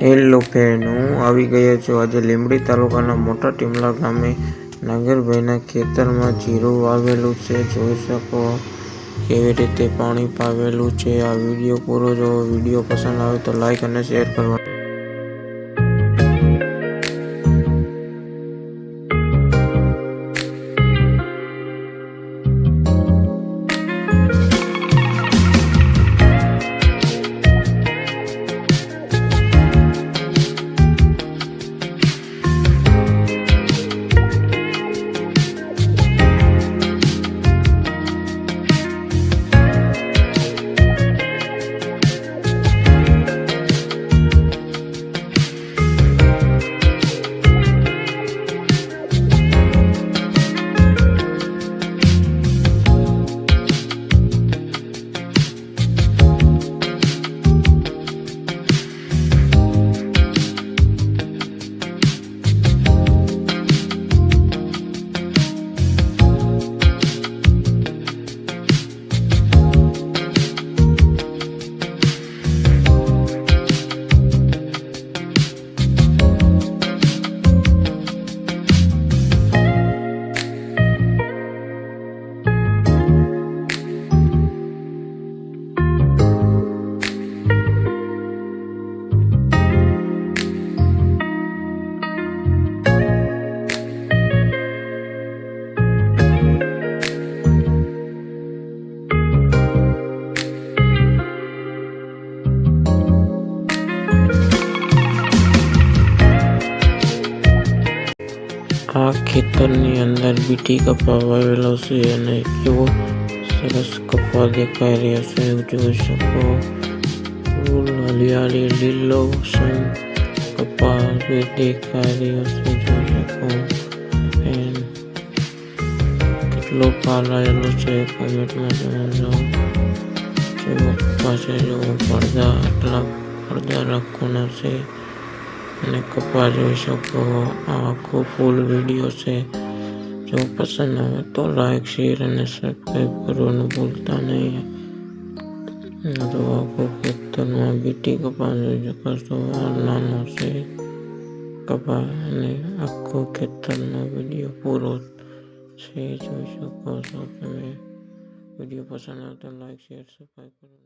Hello friend હું આવી ગયો છું. આજે લીંબડી તાલુકાના મોટા ટીમલા ગામે નાગરભાઈના ખેતરમાં જીરું વાવેલું છે. જોઈ શકો કેવી રીતે પાણી પાવેલું છે. આ વીડિયો પૂરો જો વીડિયો પસંદ આવે તો લાઈક અને શેર કરવા ખેતરની અંદર બીટી કપા વાવેલો છે અને કેવો સરસ કપા દેખાઈ રહ્યો છે. જોઈ શકો હરિયાળી, લીલો સન કપા દેખાઈ રહ્યો છે. જોઈ શકો કેટલો પાલાયેલો છે કોમેન્ટમાં જણાવજો. પાસે જો પડદા, આટલા પડદા રાખવાના છે. અને કપા જોઈ શકો આ આખો ફૂલ વીડિયો છે જો પસંદ આવે તો લાઈક શેર અને સબસ્ક્રાઈબ કરવાનું ભૂલતા નહીં તો આખો ખેતરમાં બીટી કપા જોઈ શકો છો આ નાનો છે કપા અને આખો ખેતરનો વીડિયો પૂરો છે જોઈ શકો છો તમે વીડિયો પસંદ આવે તો લાઈક શેર સબસ્ક્રાઈબ કરો